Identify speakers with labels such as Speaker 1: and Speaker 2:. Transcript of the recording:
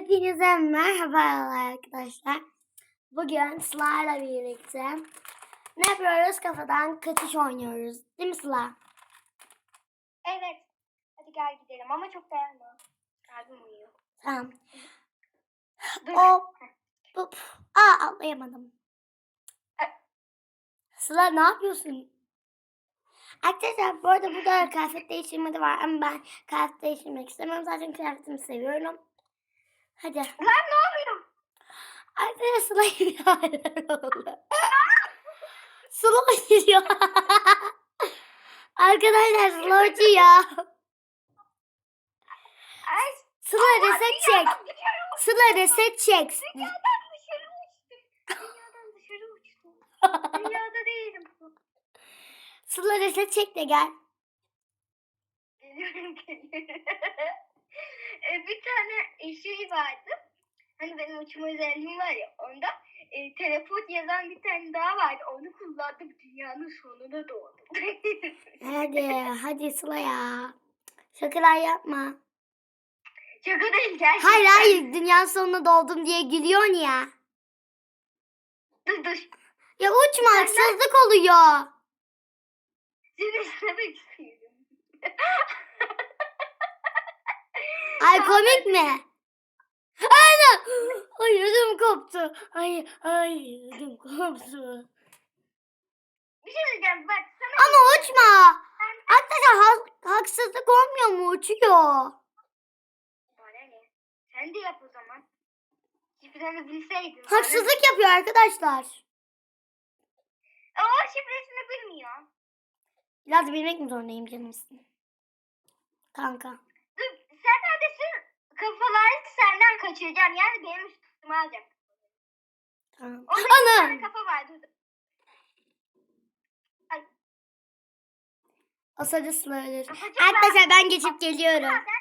Speaker 1: Hepinize merhabalar arkadaşlar. Bugün Sıla'yla birlikte ne yapıyoruz? Kafadan kaçış oynuyoruz. Değil mi Sıla?
Speaker 2: Evet. Hadi gel gidelim ama çok dayanma. Kalbim uyuyor.
Speaker 1: Tamam. O, bu, aa atlayamadım. Sıla ne yapıyorsun? Arkadaşlar bu arada burada kıyafet değiştirme de var ama ben kıyafet değiştirmek istemiyorum. Zaten kıyafetimi seviyorum. Hadi.
Speaker 2: Lan ne oluyor?
Speaker 1: Arkadaşlar Sıla gidiyor. oldu. Sıla gidiyor. Arkadaşlar Sıla uçuyor. Sıla reset çek. Sıla reset çek.
Speaker 2: Dünyadan dışarı uçtum. Dünyadan dışarı uçtum. Dünyada değilim.
Speaker 1: Sıla reset çek de gel.
Speaker 2: Geliyorum geliyorum. E, bir tane şey vardı. Hani benim uçma özelliğim var ya onda e, teleport yazan bir tane daha vardı. Onu kullandım. Dünyanın sonuna doğdum.
Speaker 1: Hadi hadi Sıla ya. Şakalar yapma.
Speaker 2: Şaka değil gerçekten.
Speaker 1: Hayır hayır dünya sonuna doldum diye gülüyorsun ya.
Speaker 2: Dur dur.
Speaker 1: Ya uçma haksızlık oluyor.
Speaker 2: Seni izlemek istiyorum.
Speaker 1: Ay komik mi? Aynen. Ay ödüm koptu. Ay ay ödüm koptu.
Speaker 2: Bir şey diyeceğim bak sana
Speaker 1: Ama uçma. Arkadaşlar ha- haksızlık olmuyor mu? Uçuyor.
Speaker 2: Bana ne? Sen de yap o zaman. Şifreni bilseydin.
Speaker 1: Haksızlık yapıyor arkadaşlar.
Speaker 2: Bana- O şifresini bilmiyor.
Speaker 1: Biraz bilmek mi zorundayım canımsın? Kanka.
Speaker 2: Kafaları senden kaçıracağım. Yani benim üstüme alacak.
Speaker 1: Tamam.
Speaker 2: Orada bir
Speaker 1: Ana.
Speaker 2: tane kafa var. Dur.
Speaker 1: O sarı Sıla ölür. Arkadaşlar ben geçip geliyorum.
Speaker 2: Ama sen